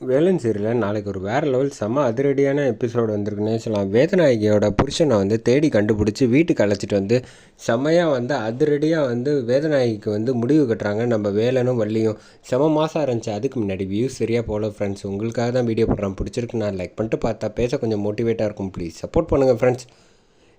வேலன் சீரியலில் நாளைக்கு ஒரு வேறு லெவல் செம்ம அதிரடியான எபிசோடு வந்திருக்குன்னே சொல்லலாம். வேதநாயகியோட புருஷனை வந்து தேடி கண்டுபிடிச்சி வீட்டுக்கு அழைச்சிட்டு வந்து செம்மையாக வந்து அதிரடியாக வந்து வேதநாயகிக்கு வந்து முடிவு கட்டுறாங்க நம்ம வேலனும் வள்ளியும். செம மாதம் இருந்துச்சு. அதுக்கு முன்னாடி வியூஸ் சரியாக போகல ஃப்ரெண்ட்ஸ் உங்களுக்காக தான் வீடியோ போடுறேன். பிடிச்சிருக்கு நான் லைக் பண்ணிட்டு பார்த்தா பேச கொஞ்சம் மோட்டிவேட்டாக இருக்கும். ப்ளீஸ் சப்போர்ட் பண்ணுங்கள் ஃப்ரெண்ட்ஸ்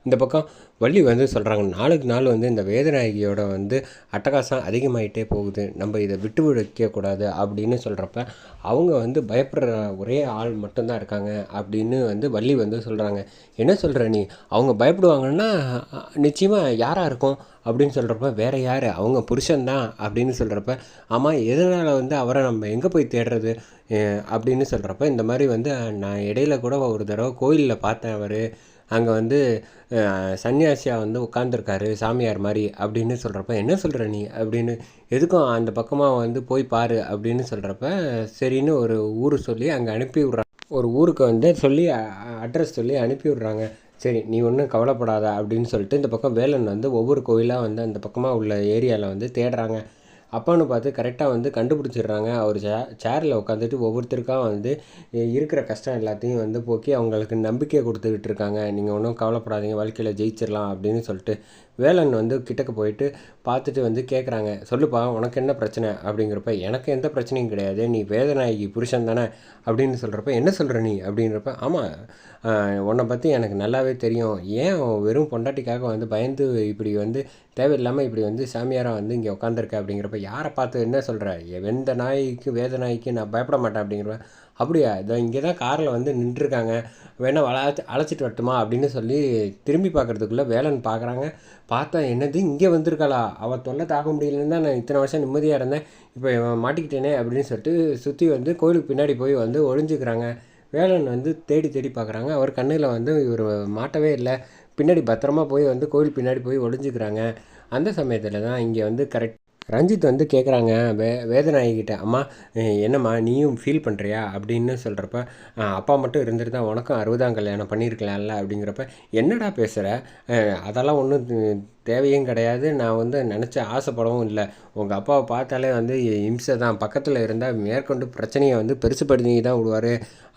இந்த பக்கம் வள்ளி வந்து சொல்கிறாங்க நாளுக்கு நாள் வந்து இந்த வேதநாயகியோட வந்து அட்டகாசம் அதிகமாகிட்டே போகுது. நம்ம இதை விட்டு வைக்கக்கூடாது அப்படின்னு சொல்கிறப்ப அவங்க வந்து பயப்படுற ஒரே ஆள் மட்டும்தான் இருக்காங்க அப்படின்னு வந்து வள்ளி வந்து சொல்கிறாங்க என்ன சொல்கிற நீ? அவங்க பயப்படுவாங்கன்னா நிச்சயமாக யாராக இருக்கும் அப்படின்னு சொல்கிறப்ப வேறு யார்? அவங்க புருஷன்தான் அப்படின்னு சொல்கிறப்ப ஆமாம் எதனால் வந்து அவரை நம்ம எங்கே போய் தேடுறது அப்படின்னு சொல்கிறப்ப இந்த மாதிரி வந்து நான் இடையில கூட ஒரு தடவை கோயிலில் பார்த்தேன் அவர். அங்கே வந்து சன்னியாசியாக வந்து உட்காந்துருக்காரு சாமியார் மாதிரி அப்படின்னு சொல்கிறப்ப என்ன சொல்கிற நீ? அப்படின்னு எதுக்கும் அந்த பக்கமாக வந்து போய் பாரு அப்படின்னு சொல்கிறப்ப சரின்னு ஒரு ஊர் சொல்லி அங்கே அனுப்பி விட்றாங்க ஒரு ஊருக்கு வந்து சொல்லி அட்ரஸ் சொல்லி அனுப்பி விட்றாங்க. சரி நீ ஒன்றும் கவலைப்படாத அப்படின்னு சொல்லிட்டு இந்த பக்கம் வேலன் வந்து ஒவ்வொரு கோயிலாக வந்து அந்த பக்கமாக உள்ள ஏரியாவில் வந்து தேடுறாங்க. அப்பான்னு பார்த்து கரெக்டாக வந்து கண்டுபிடிச்சிடுறாங்க. அவர் சே சேரில் உட்காந்துட்டு ஒவ்வொருத்தருக்காக வந்து இருக்கிற கஷ்டம் எல்லாத்தையும் வந்து போக்கி அவங்களுக்கு நம்பிக்கை கொடுத்துக்கிட்டு இருக்காங்க. நீங்கள் ஒன்றும் கவலைப்படாதீங்க வாழ்க்கையில் ஜெயிச்சிடலாம் அப்படின்னு சொல்லிட்டு வேலன் வந்து கிட்டக்க போயிட்டு பார்த்துட்டு வந்து கேட்குறாங்க சொல்லுப்பா உனக்கு என்ன பிரச்சனை? அப்படிங்கிறப்ப எனக்கு எந்த பிரச்சனையும் கிடையாது. நீ வேதநாயகி புருஷன் தானே அப்படின்னு சொல்கிறப்ப என்ன சொல்கிற நீ? அப்படின்றப்ப ஆமாம் உன்னை பற்றி எனக்கு நல்லாவே தெரியும். ஏன் வெறும் பொண்டாட்டிக்காக வந்து பயந்து இப்படி வந்து தேவையில்லாமல் இப்படி வந்து சாமியாராக வந்து இங்கே உட்காந்துருக்க அப்படிங்கிறப்ப யாரை பார்த்து என்ன சொல்கிற எந்த நாய்க்கு வேத நாய்க்கு நான் பயப்பட மாட்டேன் அப்படிங்கிறப்ப அப்படியா? இதோ இங்கே தான் காரில் வந்து நின்றுருக்காங்க. வேணால் அழைச்சி அழைச்சிட்டு வரட்டுமா அப்படின்னு சொல்லி திரும்பி பார்க்குறதுக்குள்ளே வேலைன்னு பார்க்குறாங்க பார்த்தா என்னது? இங்கே வந்திருக்காளா? அவள் தொல்லை தாக்க முடியலன்னு தான் நான் இத்தனை வருஷம் நிம்மதியாக இருந்தேன். இப்போ மாட்டிக்கிட்டேனே அப்படின்னு சொல்லிட்டு சுற்றி வந்து கோயிலுக்கு பின்னாடி போய் வந்து ஒழிஞ்சுக்கிறாங்க வேலன் வந்து தேடி தேடி பார்க்குறாங்க அவர் கண்ணில் வந்து இவர் மாட்டவே இல்லை. பின்னாடி பத்திரமா போய் வந்து கோயில் பின்னாடி போய் ஒழிஞ்சுக்கிறாங்க அந்த சமயத்தில் தான் இங்கே வந்து கரெக்ட் ரஞ்சித் வந்து கேட்குறாங்க வே வேதநாயகிட்ட அம்மா என்னம்மா நீயும் ஃபீல் பண்ணுறியா அப்படின்னு சொல்கிறப்ப அப்பா மட்டும் இருந்துட்டு தான் உனக்கும் அறுபதாம் கல்யாணம் பண்ணியிருக்கலாம்ல அப்படிங்கிறப்ப என்னடா பேசுகிற அதெல்லாம் ஒன்றும் தேவையும் கிடையாது. நான் வந்து நினச்ச ஆசைப்படவும் இல்லை. உங்கள் அப்பாவை பார்த்தாலே வந்து இம்சை தான். பக்கத்தில் இருந்தால் மேற்கொண்டு பிரச்சனையை வந்து பெருசுப்படுத்தி தான் விடுவார்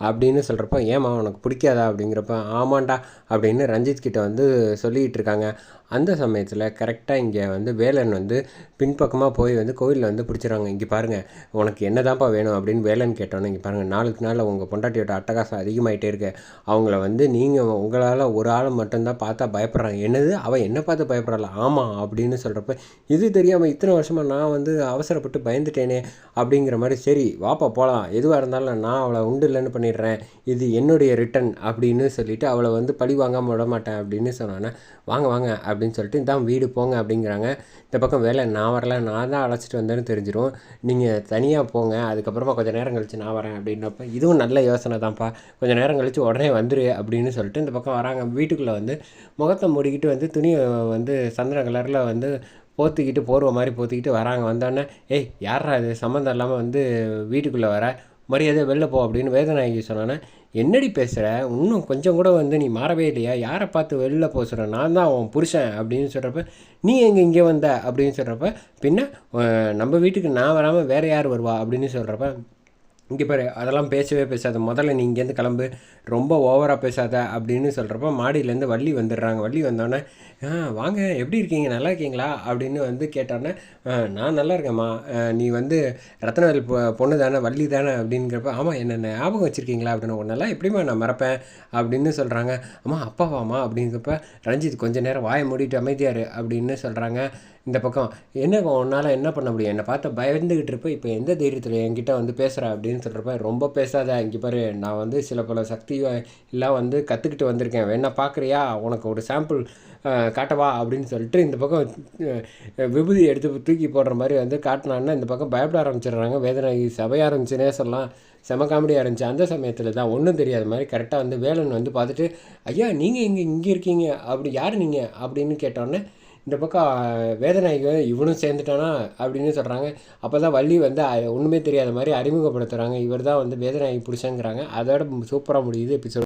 அப்படின்னு சொல்கிறப்ப ஏமா உனக்கு பிடிக்காதா? அப்படிங்கிறப்ப ஆமாண்டா அப்படின்னு ரஞ்சித் கிட்ட வந்து சொல்லிகிட்டு இருக்காங்க. அந்த சமயத்தில் கரெக்டாக இங்கே வந்து வேலன் வந்து பின்பக்கமாக போய் வந்து கோயிலில் வந்து பிடிச்சிடுறாங்க. இங்கே பாருங்கள் உனக்கு என்ன தான்ப்பா வேணும்? அப்படின்னு வேலன் கேட்டோன்னே இங்கே பாருங்கள் நாளுக்கு நாள் உங்கள் பொண்டாட்டியோட அட்டகாசம் அதிகமாகிட்டே இருக்கு. அவங்கள வந்து நீங்கள் உங்களால் ஒரு ஆள் மட்டும்தான் பார்த்தா பயப்படுறாங்க. என்னது? அவள் என்ன பார்த்து பயப்படலாம் ஆமாம் அப்படின்னு சொல்கிறப்ப இது தெரியாமல் இத்தனை வருஷமாக நான் வந்து அவசரப்பட்டு பயந்துட்டேனே அப்படிங்கிற மாதிரி சரி வாப்பா போகலாம் எதுவாக இருந்தாலும் நான் அவளை உண்டு இல்லைன்னு பண்ணிடுறேன். இது என்னுடைய ரிட்டன் அப்படின்னு சொல்லிவிட்டு அவளை வந்து பழி வாங்காமல் விட மாட்டேன் அப்படின்னு சொன்னோன்னே வாங்க வாங்க அப்படின்னு சொல்லிட்டு இதான் வீடு போங்க அப்படிங்கிறாங்க. இந்த பக்கம் வேலை நான் வரல நான் தான் அழைச்சிட்டு வந்தேன்னு தெரிஞ்சிடும் நீங்கள் தனியாக போங்க அதுக்கப்புறமா கொஞ்சம் நேரம் கழித்து நான் வரேன் அப்படின்றப்ப இதுவும் நல்ல யோசனை தான்ப்பா. கொஞ்சம் நேரம் கழித்து உடனே வந்துரு அப்படின்னு சொல்லிட்டு இந்த பக்கம் வராங்க. வீட்டுக்குள்ளே வந்து முகத்தை மூடிக்கிட்டு வந்து துணியை வந்து சந்திர கலரில் வந்து போத்திக்கிட்டு போர்வை மாதிரி போத்திக்கிட்டு வராங்க. வந்தோடனே ஏய் யாரா இது? சம்மந்தம் இல்லாமல் வந்து வீட்டுக்குள்ளே வர? மரியாதை வெளில போ அப்படின்னு வேதநாயகி சொன்னோன்னே என்னடி பேசுகிற இன்னும் கொஞ்சம் கூட வந்து நீ மாறவே இல்லையா? யாரை பார்த்து வெளில போக சொல்கிற நான் தான் அவன் புருஷன் அப்படின்னு சொல்கிறப்ப நீ எங்கே இங்கே வந்த? அப்படின்னு சொல்கிறப்ப பின்ன நம்ம வீட்டுக்கு நான் வராமல் வேறு யார் வருவா? அப்படின்னு சொல்கிறப்ப இங்கே பாரு அதெல்லாம் பேசவே பேசாத. முதல்ல நீ இங்கேருந்து கிளம்பு. ரொம்ப ஓவராக பேசாத அப்படின்னு சொல்கிறப்ப மாடியிலேருந்து வள்ளி வந்துடுறாங்க. வள்ளி வந்தோடனே வாங்க எப்படி இருக்கீங்க? நல்லா இருக்கீங்களா? அப்படின்னு வந்து கேட்டோன்னே நான் நல்லா இருக்கேம்மா. நீ வந்து ரத்னவேல் பொண்ணு தானே வள்ளி தானே? அப்படிங்கிறப்ப ஆமாம் என்ன ஞாபகம் வச்சுருக்கீங்களா? அப்படின்னு ஒன்றெல்லாம் எப்படிம்மா நான் மறப்பேன்? அப்படின்னு சொல்கிறாங்க அம்மா அப்பாவாம்மா. அப்படிங்கிறப்ப ரஞ்சித் கொஞ்சம் நேரம் வாயை மூடிட்டு அமைதியார் அப்படின்னு சொல்கிறாங்க இந்த பக்கம் என்ன உன்னால் என்ன பண்ண முடியும்? என்னை பார்த்து பயந்துக்கிட்டு இருப்ப இப்போ எந்த தைரியத்தில் என்கிட்ட வந்து பேசுகிற அப்படின்னு சொல்கிறப்ப ரொம்ப பேசாத இங்கே பாரு நான் வந்து சில பல சக்தி எல்லாம் வந்து கற்றுக்கிட்டு வந்திருக்கேன். வேணா பார்க்குறியா உனக்கு ஒரு சாம்பிள் காட்டவா? அப்படின்னு சொல்லிட்டு இந்த பக்கம் விபூதி எடுத்து தூக்கி போடுற மாதிரி வந்து காட்டினான்னா இந்த பக்கம் பயப்பட ஆரம்பிச்சிடுறாங்க. வேதனை சபையாக இருந்துச்சுன்னே சொல்லலாம். செம காமெடியாக இருந்துச்சு. அந்த சமயத்தில் தான் ஒன்றும் தெரியாத மாதிரி கரெக்டாக வந்து வேலன் வந்து பார்த்துட்டு ஐயா நீங்கள் இங்கே இங்கே இருக்கீங்க? அப்படி யார் நீங்கள் அப்படின்னு கேட்டோன்னே இந்த பக்கம் வேதநாயகி இவனும் சேர்ந்துட்டானா அப்படின்னு சொல்கிறாங்க அப்போ தான் வள்ளி வந்து ஒன்றுமே தெரியாத மாதிரி அறிமுகப்படுத்துகிறாங்க இவர் தான் வந்து வேதநாயகி பிடிச்சங்கிறாங்க அதோட சூப்பராக முடியுது எபிசோட்